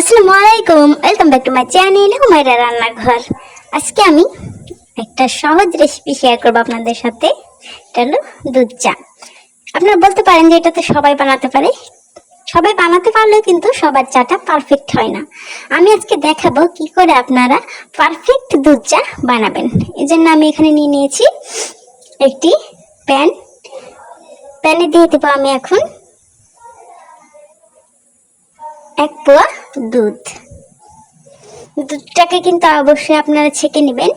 আসসালামু আলাইকুম welcome back to my channel Humaira রান্নাঘর আজকে আমি একটা সহজ রেসিপি শেয়ার করব আপনাদের সাথে। এটা হলো দুধ চা। আপনারা বলতে পারেন যে এটা তো সবাই বানাতে পারে। সবাই বানাতে পারলেও কিন্তু সবার চাটা পারফেক্ট হয় না। আমি আজকে দেখাবো কি করে আপনারা পারফেক্ট দুধ চা বানাবেন। এই জন্য আমি এখানে নিয়ে নিয়েছি একটি প্যান প্যানে দিয়ে দেবো আমি এখন এক পোয়া দুধ। দুধটাকে কিন্তু অবশ্যই আপনারা ছেঁকে নেবেন।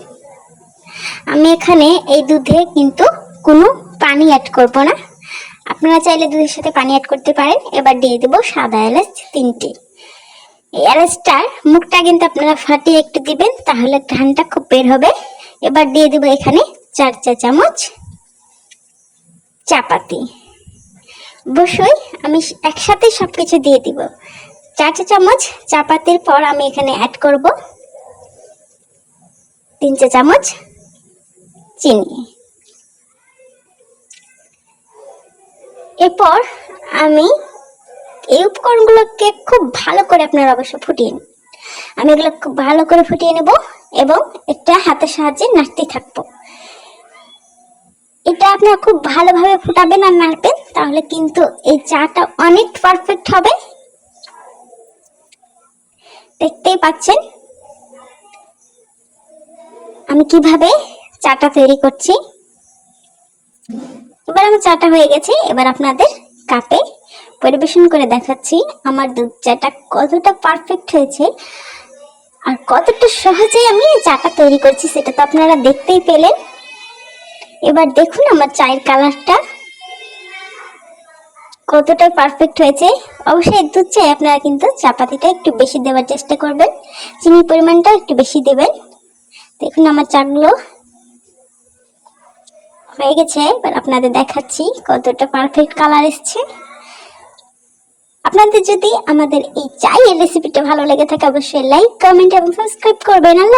আমি এখানে এই দুধে কিন্তু কোনো পানি অ্যাড করব না। আপনারা চাইলে দুধের সাথে পানি অ্যাড করতে পারেন। এবার দিয়ে দেবো সাদা এলাচ তিনটে। এই এলাচটার মুখটা কিন্তু আপনারা ফাটিয়ে একটু দিবেন, তাহলে ঘ্রানটা খুব বের হবে। এবার দিয়ে দেবো এখানে চার চা চামচ চাপাতি। অবশ্যই আমি একসাথে সব কিছু দিয়ে দিব। চার চা, চামচ। চাপাতির পর আমি এখানে অ্যাড করব তিন চা, চামচ চিনি। এরপর আমি এই উপকরণগুলোকে খুব ভালো করে আপনারা অবশ্য ফুটিয়ে নিন। আমি এগুলো খুব ভালো করে ফুটিয়ে নেব এবং একটা হাতের সাহায্যে নাড়তে থাকব। এটা আপনারা খুব ভালোভাবে ফুটাবেন আর নাড়বেন, তাহলে কিন্তু এই চাটা অনেক পারফেক্ট হবে দেখতেই পাচ্ছেন? আমি কীভাবে চাটা তৈরি করছি? এবার আমার চাটা হয়ে গেছে, এবার আপনাদের কাপে পরিবেশন করে দেখাচ্ছি আমার দুধ চাটা কতটা পারফেক্ট হয়েছে আর কতটা সহজেই আমি চাটা তৈরি করছি, সেটা তো আপনারা দেখতেই পেলেন। এবার দেখুন আমার চায়ের কালারটা কতটা পারফেক্ট হয়েছে, অবশ্যই দুধ চাই আপনারা কিন্তু চাপাতিটা একটু বেশি দেওয়ার চেষ্টা করবেন, চিনির পরিমাণটা একটু বেশি দেবেন। দেখুন আমার চাগুলো হয়ে গেছে, এবার আপনাদের দেখাচ্ছি কতটা পারফেক্ট কালার এসছে। আপনাদের যদি আমাদের এই চায়ের রেসিপিটা ভালো লেগে থাকে, অবশ্যই লাইক কমেন্ট এবং সাবস্ক্রাইব করবেন। আল্লাহ